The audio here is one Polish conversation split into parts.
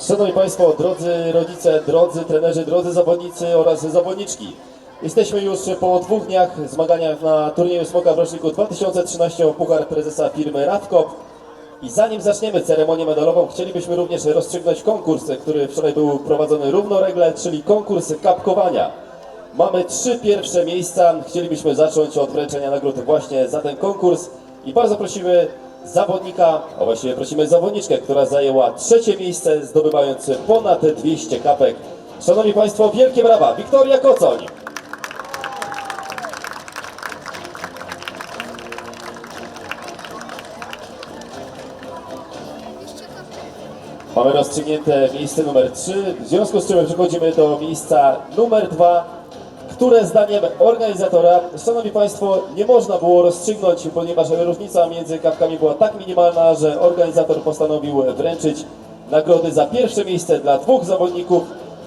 Szanowni Państwo, drodzy rodzice, drodzy trenerzy, drodzy zawodnicy oraz zawodniczki. Jesteśmy już po dwóch dniach zmagania na turnieju Smoka w roczniku 2013 o Puchar Prezesa firmy Radkop. I zanim zaczniemy ceremonię medalową, chcielibyśmy również rozstrzygnąć konkurs, który wczoraj był prowadzony równolegle, czyli konkurs kapkowania. Mamy trzy pierwsze miejsca. Chcielibyśmy zacząć od wręczenia nagród właśnie za ten konkurs i bardzo prosimy zawodnika, a właściwie prosimy zawodniczkę, która zajęła trzecie miejsce, zdobywając ponad 200 kapek. Szanowni Państwo, wielkie brawa! Wiktoria Kocoń! Mamy rozstrzygnięte miejsce numer 3, w związku z czym przechodzimy do miejsca numer 2, które zdaniem organizatora, Szanowni Państwo, nie można było rozstrzygnąć, ponieważ różnica między kawkami była tak minimalna, że organizator postanowił wręczyć nagrody za pierwsze miejsce dla dwóch zawodników.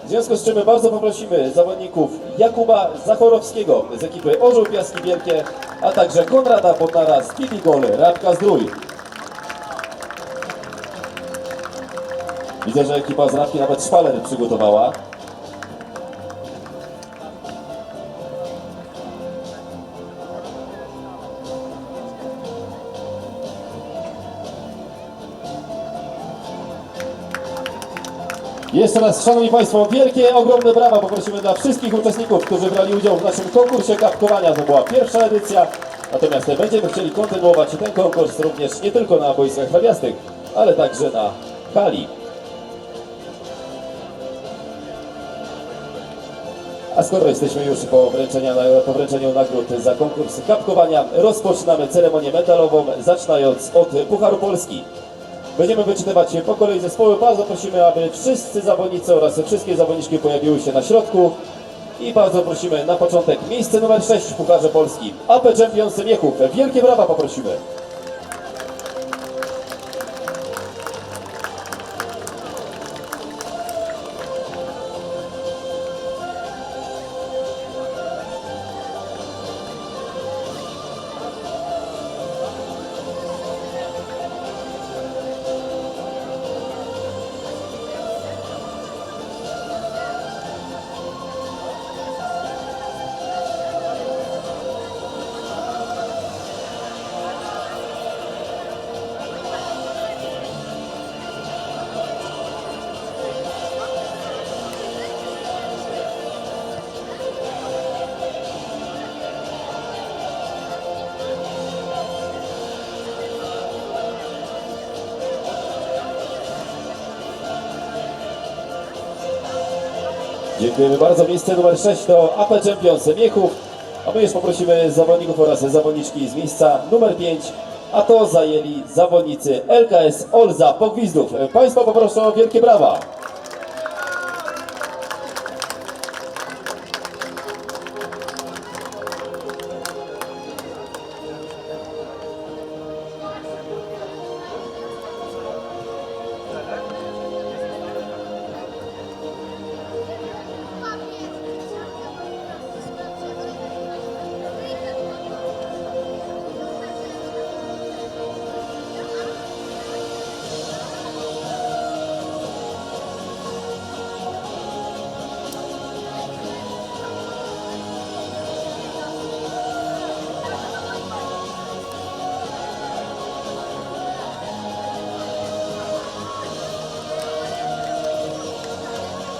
W związku z czym bardzo poprosimy zawodników Jakuba Zachorowskiego z ekipy Orzeł Piaski Wielkie, a także Konrada Bodnara z Pipigol Rabka Zdrój. Widzę, że ekipa z Radki nawet szpaler przygotowała. Jeszcze raz, Szanowni Państwo, wielkie, ogromne brawa poprosimy dla wszystkich uczestników, którzy brali udział w naszym konkursie kapkowania. To była pierwsza edycja, natomiast będziemy chcieli kontynuować ten konkurs również nie tylko na boiskach trawiastych, ale także na hali. A skoro jesteśmy już po, po wręczeniu nagród za konkurs kapkowania, rozpoczynamy ceremonię medalową, zaczynając od Pucharu Polski. Będziemy wyczytywać po kolei zespoły. Bardzo prosimy, aby wszyscy zawodnicy oraz wszystkie zawodniczki pojawiły się na środku. I bardzo prosimy na początek miejsce numer 6 w Pucharze Polski. AP Champions Miechów. Wielkie brawa poprosimy. Dziękujemy bardzo. Miejsce numer 6 to AP Champions Miechów. A my już poprosimy zawodników oraz zawodniczki z miejsca numer 5. A to zajęli zawodnicy LKS Olza Pogwizdów. Państwa poproszę o wielkie brawa.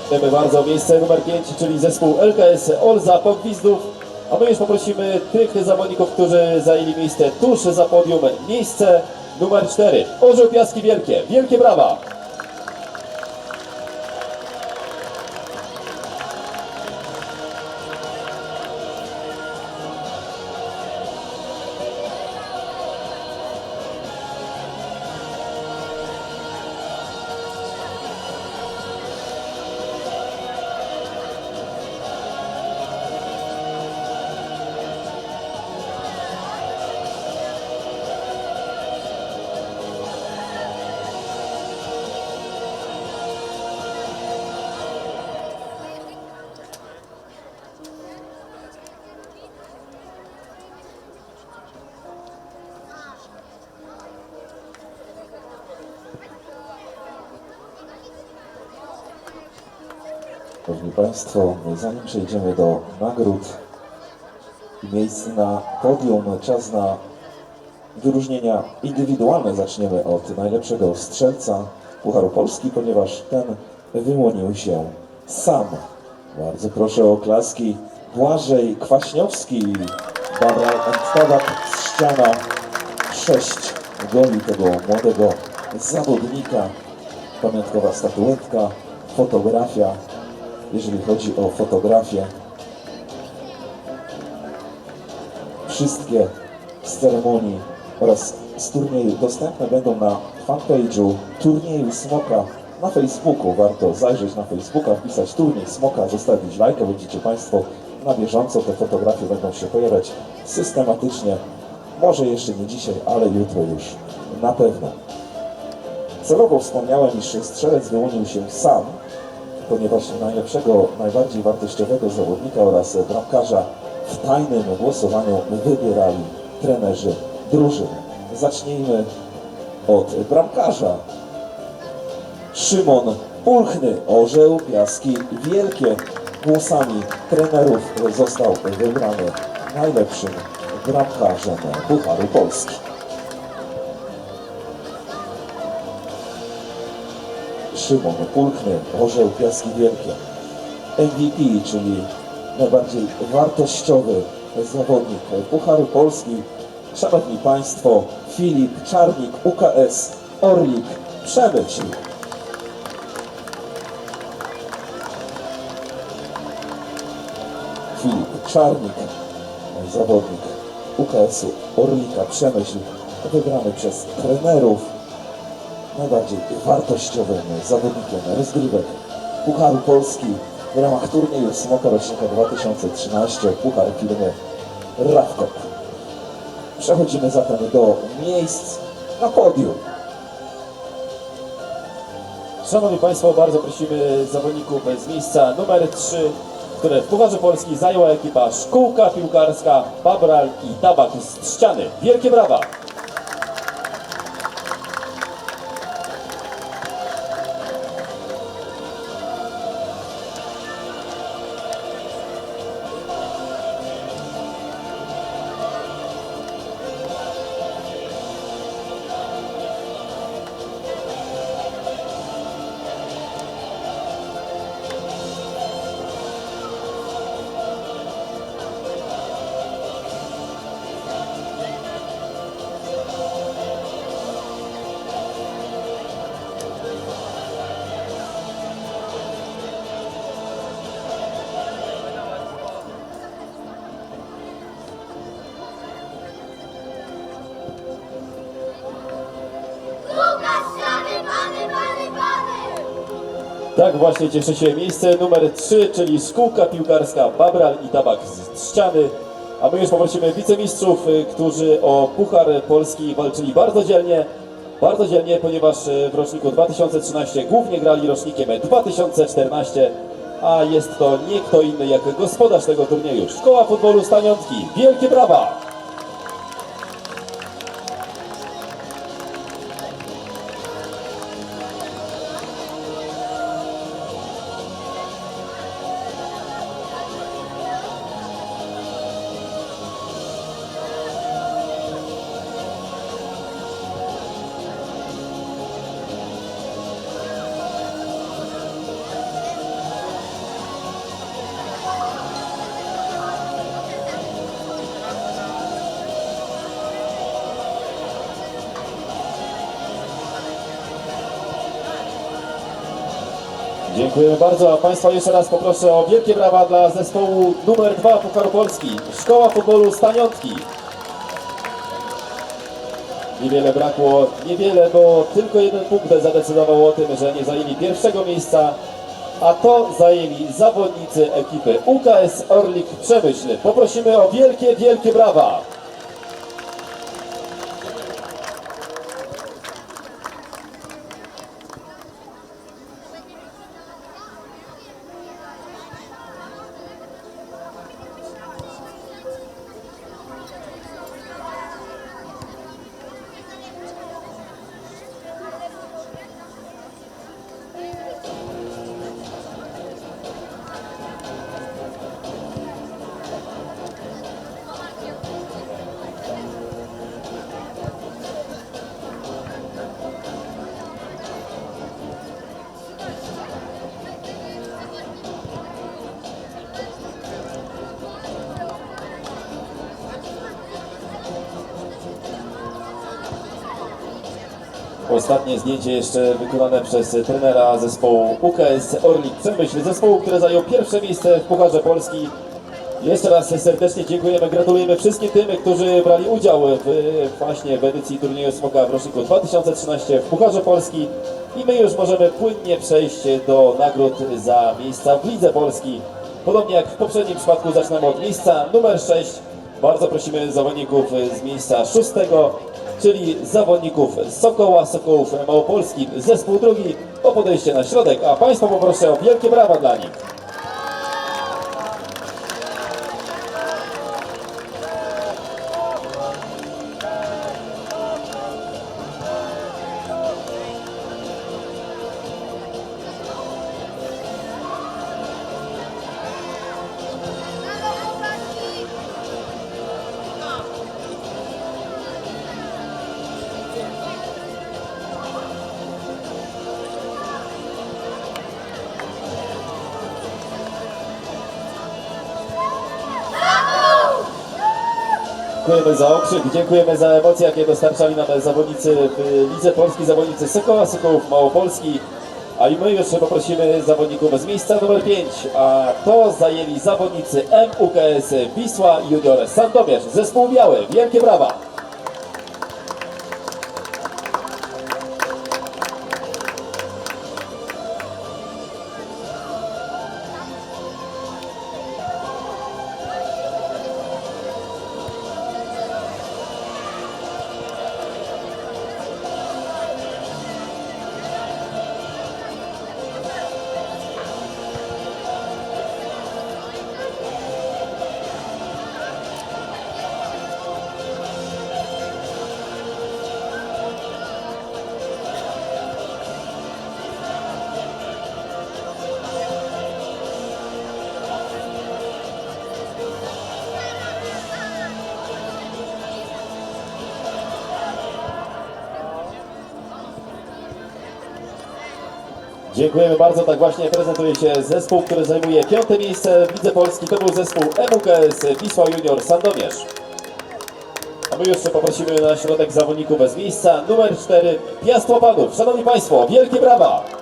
Dziękujemy bardzo. Miejsce numer 5, czyli zespół LKS Olza Pogwizdów. A my już poprosimy tych zawodników, którzy zajęli miejsce tuż za podium. Miejsce numer 4. Orzeł Piaski Wielkie. Wielkie brawa. Szanowni Państwo, zanim przejdziemy do nagród i miejsc na podium, czas na wyróżnienia indywidualne. Zaczniemy od najlepszego strzelca Pucharu Polski, ponieważ ten wyłonił się sam. Bardzo proszę o klaski. Błażej Kwaśniowski, Tawak z ściana. Sześć goli tego młodego zawodnika. Pamiątkowa statuetka, fotografia. Jeżeli chodzi o fotografię, wszystkie z ceremonii oraz z turnieju dostępne będą na fanpage'u turnieju Smoka na Facebooku. Warto zajrzeć na Facebooka, wpisać turniej Smoka, zostawić lajka. Będziecie Państwo na bieżąco. Te fotografie będą się pojawiać systematycznie. Może jeszcze nie dzisiaj, ale jutro już na pewno. Celowo wspomniałem, iż strzelec wyłonił się sam, ponieważ najlepszego, najbardziej wartościowego zawodnika oraz bramkarza w tajnym głosowaniu wybierali trenerzy drużyn. Zacznijmy od bramkarza. Szymon Pulchny, Orzeł Piaski Wielkie. Głosami trenerów został wybrany najlepszym bramkarzem Pucharu Polski. Szymon Pulchny, Orzeł Piaski Wielkie. MVP, czyli najbardziej wartościowy zawodnik Pucharu Polski. Szanowni Państwo, Filip Czarnik, UKS Orlik Przemyśl. Filip Czarnik, zawodnik UKS-u Orlika Przemyśl, wybrany przez trenerów najbardziej wartościowym zawodnikiem rozgrywek Pucharu Polski w ramach turnieju Smoka rocznika 2013 Puchar firmy Rawkop. Przechodzimy zatem do miejsc na podium. Szanowni Państwo, bardzo prosimy zawodników z miejsca numer 3, które w Pucharze Polski zajęła ekipa Szkółka Piłkarska Babral i Tabak z Ściany. Wielkie brawa! Tak właśnie cieszy się miejsce numer 3, czyli Szkółka Piłkarska Babral i Tabak z Ściany. A my już poprosimy wicemistrzów, y, którzy o Puchar Polski walczyli bardzo dzielnie. Bardzo dzielnie, ponieważ y, w roczniku 2013 głównie grali rocznikiem 2014, a jest to nie kto inny jak gospodarz tego turnieju. Szkoła Futbolu Staniątki. Wielkie brawa! Dziękujemy bardzo, a Państwa jeszcze raz poproszę o wielkie brawa dla zespołu numer 2 Pucharu Polski, Szkoła Futbolu Staniątki. Niewiele brakło, niewiele, bo tylko jeden punkt zadecydował o tym, że nie zajęli pierwszego miejsca, a to zajęli zawodnicy ekipy UKS Orlik Przemyśl. Poprosimy o wielkie, wielkie brawa. Ostatnie zdjęcie jeszcze wykonane przez trenera zespołu UKS Orlik Przemyśl, zespołu, który zajął pierwsze miejsce w Pucharze Polski. Jeszcze raz serdecznie dziękujemy, gratulujemy wszystkim tym, którzy brali udział w, właśnie w edycji turnieju Smoka w roczniku 2013 w Pucharze Polski i my już możemy płynnie przejść do nagród za miejsca w Lidze Polski. Podobnie jak w poprzednim przypadku zaczynamy od miejsca numer 6. Bardzo prosimy zawodników z miejsca szóstego, czyli zawodników Sokoła, Sokołów Małopolski, zespół drugi o podejście na środek, a Państwa poproszę o wielkie brawa dla nich. Dziękujemy za okrzyk, dziękujemy za emocje, jakie dostarczali nam zawodnicy w Lidze Polskiej, zawodnicy Sokoła, Sokołów Małopolski. A i my już poprosimy zawodników z miejsca numer 5, a to zajęli zawodnicy MUKS Wisła Junior Sandomierz, zespół biały. Wielkie brawa! Dziękujemy bardzo. Tak właśnie prezentuje się zespół, który zajmuje piąte miejsce w Lidze Polski. To był zespół MUKS Wisła Junior Sandomierz. A my jeszcze poprosimy na środek zawodników bez miejsca. Numer 4 Piast Łapanów. Szanowni Państwo, wielkie brawa!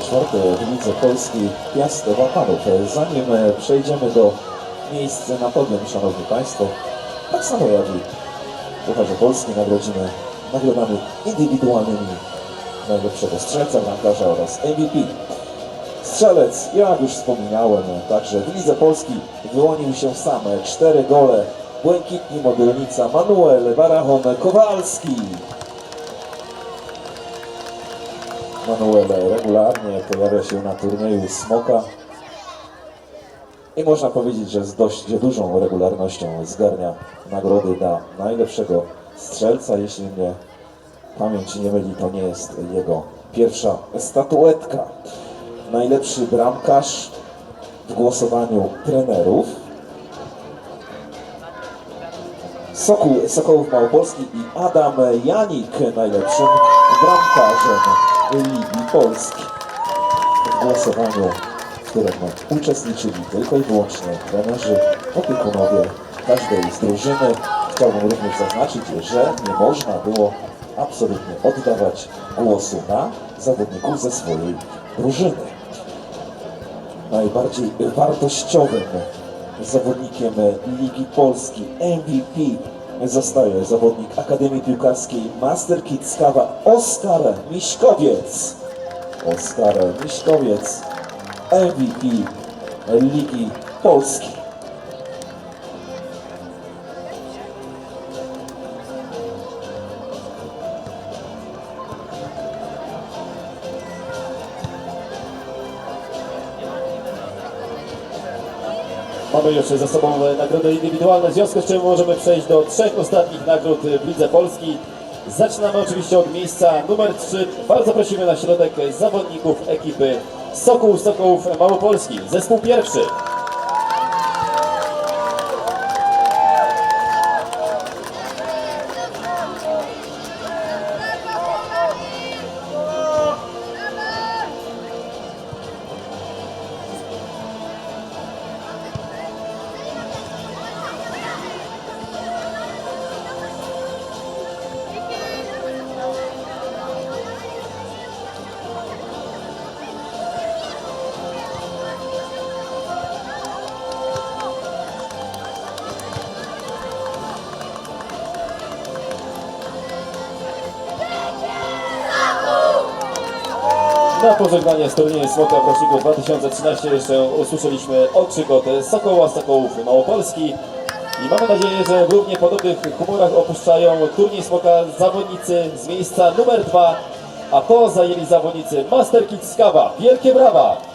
Czwarte w Lidze Polskiej Piast Wapanów. Zanim e, przejdziemy do miejsc na podium, Szanowni Państwo, tak samo jak i Pucharze Polski nagrodzimy nagrodami indywidualnymi najlepszego strzelca, bramkarza oraz MVP. Strzelec, jak już wspominałem, także w Lidze Polskiej wyłonił się sam cztery gole. Błękitni modelnica Manuel Barachon Kowalski. Manuel regularnie pojawia się na turnieju Smoka i można powiedzieć, że z dość dużą regularnością zgarnia nagrody dla najlepszego strzelca. Jeśli mnie pamięć nie myli, to nie jest jego pierwsza statuetka. Najlepszy bramkarz w głosowaniu trenerów. Sokół, Sokołów Małopolski i Adam Janik najlepszym bramkarzem Ligi Polski. W głosowaniu, w którym uczestniczyli tylko i wyłącznie trenerzy, opiekunowie każdej z drużyny. Chciałbym również zaznaczyć, że nie można było absolutnie oddawać głosu na zawodników ze swojej drużyny. Najbardziej wartościowym zawodnikiem Ligi Polski MVP zostaje zawodnik Akademii Piłkarskiej Master Kids Kawa Oskar Miśkowiec. Oskar Miśkowiec MVP Ligi Polskiej. Mamy już za sobą nagrody indywidualne, w związku z czym możemy przejść do trzech ostatnich nagród w Lidze Polski. Zaczynamy oczywiście od miejsca numer 3. Bardzo prosimy na środek zawodników ekipy Sokół Sokołów Małopolski. Zespół pierwszy. Na pożegnanie z turnieju Smoka w roczniku 2013 jeszcze usłyszeliśmy okrzyk od Sokoła Sokołów Małopolski. I mamy nadzieję, że w równie podobnych humorach opuszczają turniej Smoka zawodnicy z miejsca numer 2, a to zajęli zawodnicy Master Kids Kawa. Wielkie brawa!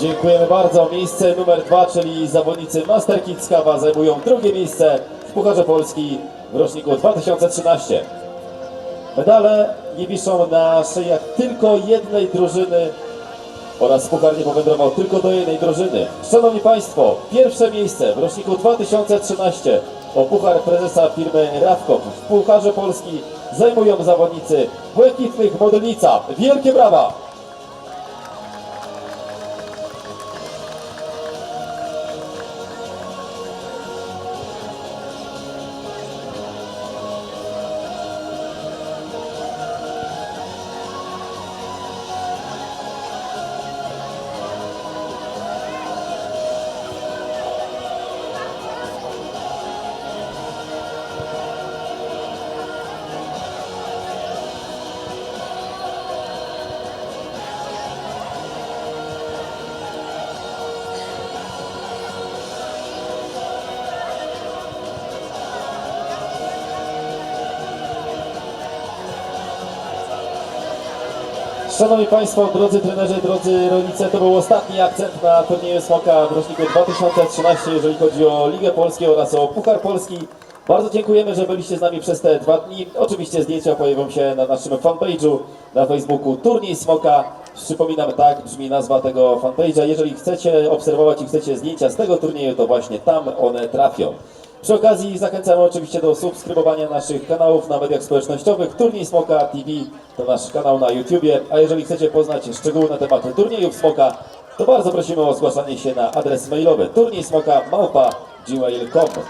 Dziękujemy bardzo. Miejsce numer dwa, czyli zawodnicy Master Kids Kawa zajmują drugie miejsce w Pucharze Polski w roczniku 2013. Medale nie wiszą na szyjach tylko jednej drużyny oraz puchar nie powędrował tylko do jednej drużyny. Szanowni Państwo, pierwsze miejsce w roczniku 2013 o puchar prezesa firmy Rawkop w Pucharze Polski zajmują zawodnicy Błękitnych Modelnica. Wielkie brawa! Szanowni Państwo, drodzy trenerzy, drodzy rodzice, to był ostatni akcent na turnieju Smoka w roczniku 2013, jeżeli chodzi o Ligę Polską oraz o Puchar Polski. Bardzo dziękujemy, że byliście z nami przez te dwa dni. Oczywiście zdjęcia pojawią się na naszym fanpage'u na Facebooku Turniej Smoka. Przypominam, tak brzmi nazwa tego fanpage'a. Jeżeli chcecie obserwować i chcecie zdjęcia z tego turnieju, to właśnie tam one trafią. Przy okazji zachęcamy oczywiście do subskrybowania naszych kanałów na mediach społecznościowych. Turniej Smoka TV to nasz kanał na YouTubie, a jeżeli chcecie poznać szczegóły na temat turniejów Smoka, to bardzo prosimy o zgłaszanie się na adres mailowy turniejsmoka małpa gmail.com.